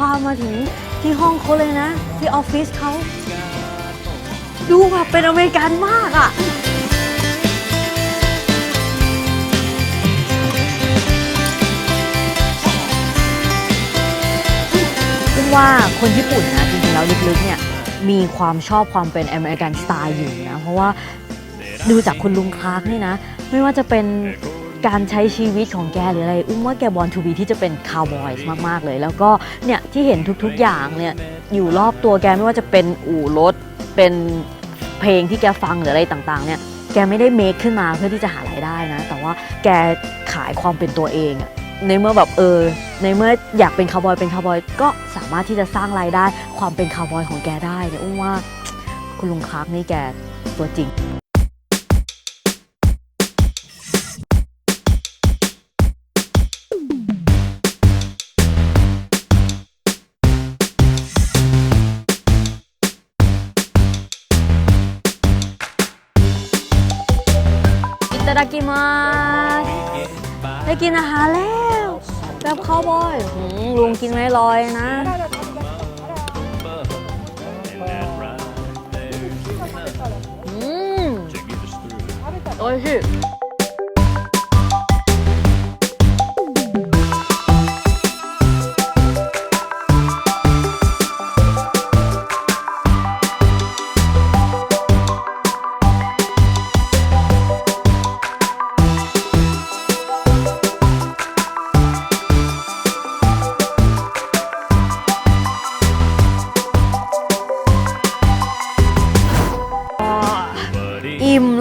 เขาพามาถึงที่ห้องเขาเลยนะ ที่ออฟฟิศเขาดูแบบเป็นอเมริกันมากอะ่ะซึ่งว่าคนญี่ปุ่นนะจริงๆแล้วลึกๆเนี่ยมีความชอบความเป็นอเมริกันสไตล์อยู่นะ เพราะว่าดูจากคุณลุงคลาร์กนี่นะ ไม่ว่าจะเป็น การใช้ชีวิตของแกหรืออะไรอุ้มว่าแกบอลทูบีที่จะเป็นคาวบอยส์มากๆเลย แล้วก็เนี่ยที่เห็นทุกๆอย่างเนี่ยอยู่รอบตัวแกไม่ว่าจะเป็นอู่รถเป็นเพลงที่แกฟังหรืออะไรต่างๆเนี่ยแกไม่ได้เมคขึ้นมาเพื่อที่จะหารายได้นะ แต่ว่าแกขายความเป็นตัวเองอะในเมื่อแบบเออ ในเมื่ออยากเป็นคาวบอยเป็นคาวบอยก็สามารถที่จะสร้างรายได้ความเป็นคาวบอยของแกได้เนี่ยอุ้มว่าคุณลุงคลาร์กนี่แกตัวจริง ตาดากิมาได้กินอาหารแล้วแบบข้าวบอยหืมลุงกินไม่ลอยนะ อืมโอ้ยชิ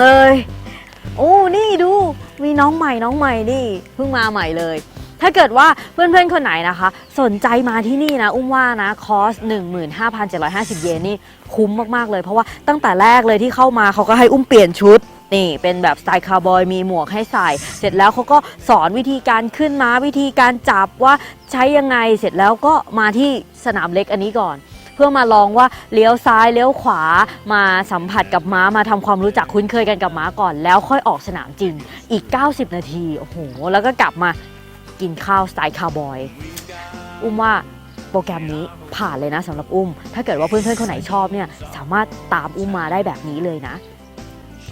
เลย โอ้นี่ดูมีน้องใหม่น้องใหม่นี่เพิ่งมาใหม่เลย ถ้าเกิดว่าเพื่อนๆคนไหนนะคะ สนใจมาที่นี่นะ อุ้มว่านะคอร์ส15,750 เยนนี่คุ้มมากๆเลย เพราะว่าตั้งแต่แรกเลยที่เข้ามาเขาก็ให้อุ้มเปลี่ยนชุดนี่เป็นแบบสไตล์คาวบอยมีหมวกให้ใส่ เสร็จแล้วเขาก็สอนวิธีการขึ้นม้าวิธีการจับว่าใช้ยังไงเสร็จแล้วก็มาที่สนามเล็กอันนี้ก่อน พื่อมาลองว่าเลี้ยวซ้ายเลี้ยวขวามาสัมผัสกับม้ามาทำความรู้จักคุ้นเคยกันกับม้าก่อน แล้วค่อยออกสนามจริงอีก 90 นาทีโอ้โหแล้วก็กลับมากินข้าวสไตล์คาวบอย อุ้มว่าโปรแกรมนี้ผ่านเลยนะสำหรับอุ้ม ถ้าเกิดว่าเพื่อนๆคนไหนชอบเนี่ยสามารถตามอุ้มมาได้แบบนี้เลยนะ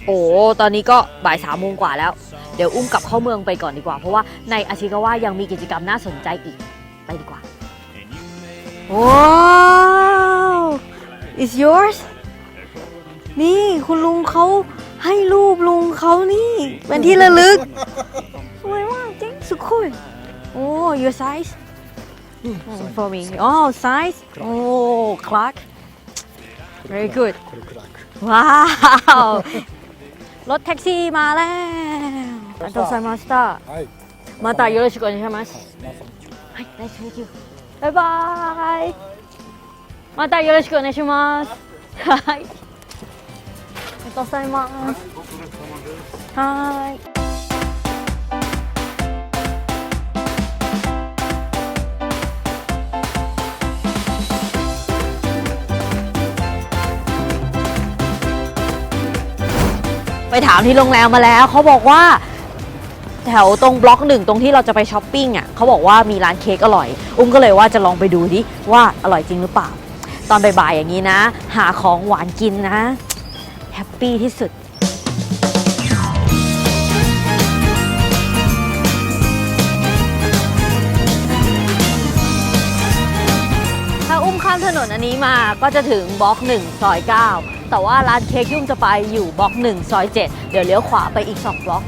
โอ้ตอนนี้ก็บ่ายสามโมงกว่าแล้ว เดี๋ยวอุ้มกลับเข้าเมืองไปก่อนดีกว่า เพราะว่าในอาชิกาวะยังมีกิจกรรมน่าสนใจอีกไปดีกว่าว้ is yours นี่คุณลุงเขาให้รูปลุงเขานี่ เป็นที่ระลึก สวยมากจริงสุดคุยโอ้ your size Mm, for me oh size oh Clark very good ว้าว รถแท็กซี่มาแล้วอันโตไซมาสตา はい。またよろしくお願いします。はい、ナイスミートユー。バイバイ。 またよろしくお願いします。はい。ありがとうございます。はい。ไปถามที่โรงแรมมาแล้วเขาบอกว่า แถวตรงบล็อกหนึ่งตรงที่เราจะไปช้อปปิ้งอ่ะเขาบอกว่ามีร้านเค้กอร่อย อุ้มก็เลยว่าจะลองไปดูดิว่าอร่อยจริงหรือเปล่า ตอนบ่ายๆอย่างนี้นะ หาของหวานกินนะ แฮปปี้ที่สุด ถ้าอุ้มข้ามถนนอันนี้มาก็จะถึงบล็อก1ซอย9แต่ว่าร้านเค้กที่อุ้มจะไปอยู่บล็อก1ซอย7 เดี๋ยวเลี้ยวขวาไปอีก 2 บล็อก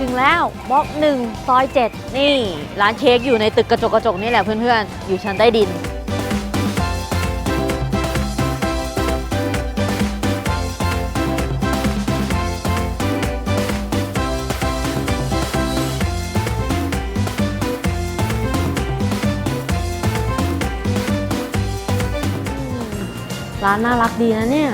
ถึงแล้วบล็อกหนึ่งซอยเจ็ดนี่ ร้านเค้กอยู่ในตึกกระจกกระจกนี่แหละเพื่อนๆ อยู่ชั้นใต้ดิน ร้านน่ารักดีนะเนี่ย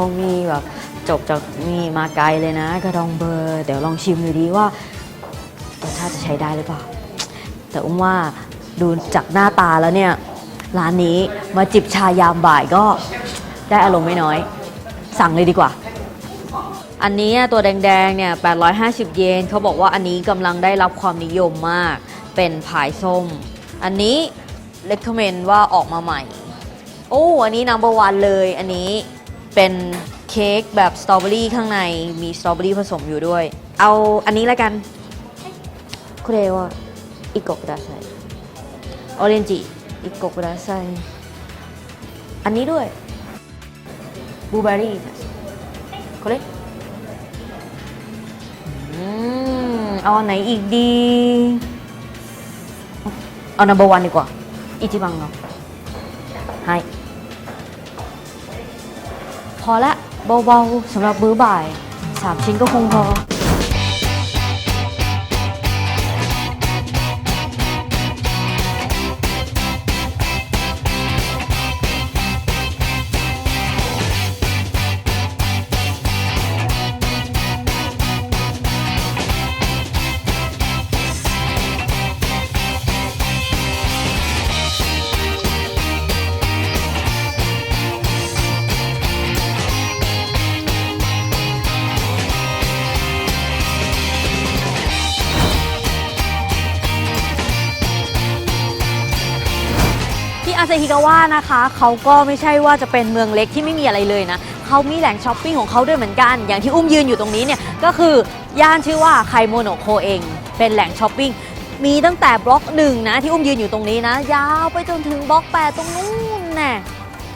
เขามีแบบจบจากมีมาไกลเลยนะ กระดองเบอร์ เดี๋ยวลองชิมดูดีว่ารสชาติจะใช้ได้หรือเปล่า แต่อุ้มว่าดูจากหน้าตาแล้วเนี่ยร้านนี้มาจิบชายามบ่ายก็ได้อารมณ์ไม่น้อย สั่งเลยดีกว่า อันนี้ตัวแดงๆเนี่ย 850 เยนเขาบอกว่าอันนี้กำลังได้รับความนิยมมาก เป็นพายส้ม อันนี้ recommend ว่าออกมาใหม่ โอ้ อันนี้ number one เลย อันนี้ เป็นเค้กแบบสตรอเบอรี่ข้างใน มีสตรอเบอรี่ผสมอยู่ด้วย เอาอันนี้แล้วกันคุเรว่าอิโกะくださいオレンジอิโกะくださいอันนี้ด้วยบลูเบอรี่これอืมเอาอันไหนอีกดี เอา number one ดีกว่าอิจิบังเนาะให้ พอละเบาๆสำหรับมื้อบ่าย 3 ชิ้นก็คงพอ ฮิกาวะนะคะเขาก็ไม่ใช่ว่าจะเป็นเมืองเล็กที่ไม่มีอะไรเลยนะเขามีแหล่งช้อปปิ้งของเขาด้วยเหมือนกัน อย่างที่อุ้มยืนอยู่ตรงนี้เนี่ยก็คือย่านชื่อว่าไคโมโนโคเองเป็นแหล่งช้อปปิ้งมีตั้งแต่บล็อกหนึ่งนะที่อุ้มยืนอยู่ตรงนี้นะ ยาวไปจนถึงบล็อกแปดตรงนู้นแน่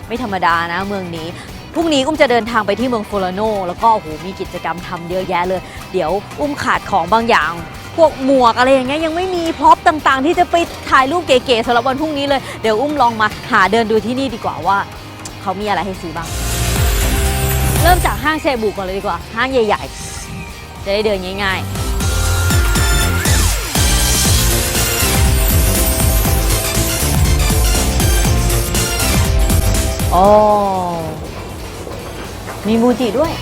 ไม่ธรรมดานะเมืองนี้พรุ่งนี้อุ้มจะเดินทางไปที่เมืองโฟลาโน แล้วก็โอ้โหมีกิจกรรมทำเยอะแยะเลย เดี๋ยวอุ้มขาดของบางอย่าง พวกหมวกอะไรอย่างเงี้ยยังไม่มีพร็อพต่างๆ ที่จะไปถ่ายรูปเก๋ๆสำหรับวันพรุ่งนี้เลย เดี๋ยวอุ้มลองมาหาเดินดูที่นี่ดีกว่าว่า เขามีอะไรให้ซื้อบ้าง เริ่มจากห้างเซบุก่อนเลยดีกว่า ห้างใหญ่ๆ จะได้เดินง่ายๆอ๋อมีมูจิด้วย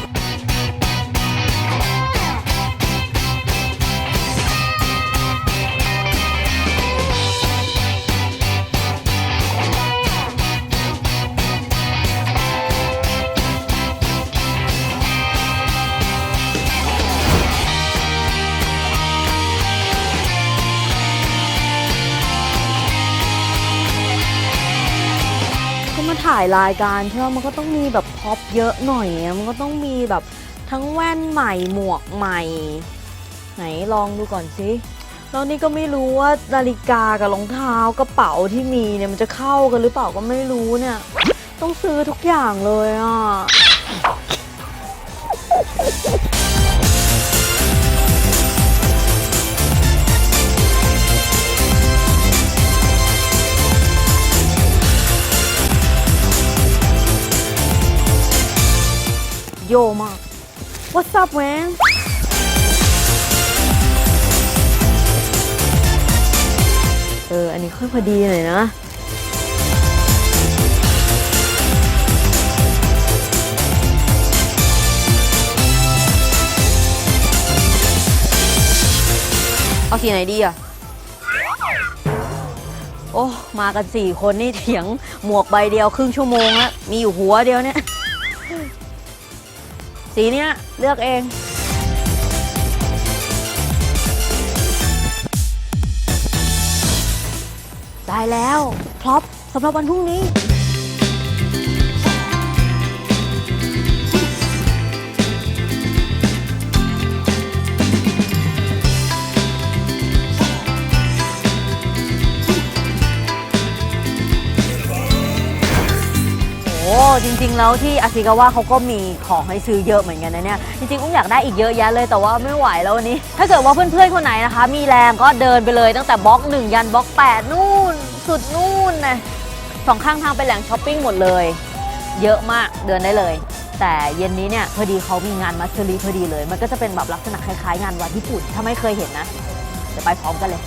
ถ่ายรายการใช่ไหมมันก็ต้องมีแบบพ็อปเยอะหน่อยอะมันก็ต้องมีแบบทั้งแว่นใหม่หมวกใหม่ ไหนลองดูก่อนสิแล้วนี่ก็ไม่รู้ว่านาฬิกากับรองเท้ากระเป๋าที่มีเนี่ยมันจะเข้ากันหรือเปล่าก็ไม่รู้เนี่ย ต้องซื้อทุกอย่างเลยอะ โยมาก What's up man เออ อันนี้ค่อยพอดีหน่อยนะเอาสีไหนดีอะ โอ้ มากันสี่คนนี่เถียงหมวกใบเดียวครึ่งชั่วโมงแล้วมีอยู่หัวเดียวเนี่ย สีเนี้ยเลือกเองได้แล้วพร็อพสำหรับวันพรุ่งนี้ อ้จริง ๆ แล้วที่อาซิกาวะเขาก็มีของให้ซื้อเยอะเหมือนกันนะเนี่ย จริงๆ อุ้มอยากได้อีกเยอะแยะเลยแต่ว่าไม่ไหวแล้ววันนี้ ถ้าเกิดว่าเพื่อนๆ คนไหนนะคะ มีแรงก็เดินไปเลยตั้งแต่บล็อกหนึ่งยันบล็อกแปดนู่น สุดนู่นนะสองข้างทางเป็นแหล่งช้อปปิ้งหมดเลย เยอะมากเดินได้เลย แต่เย็นนี้เนี่ยพอดีเขามีงานมัสรีพอดีเลย มันก็จะเป็นแบบลักษณะคล้ายๆงานวัดญี่ปุ่นถ้าไม่เคยเห็นนะเดี๋ยวไปพร้อมกันเลย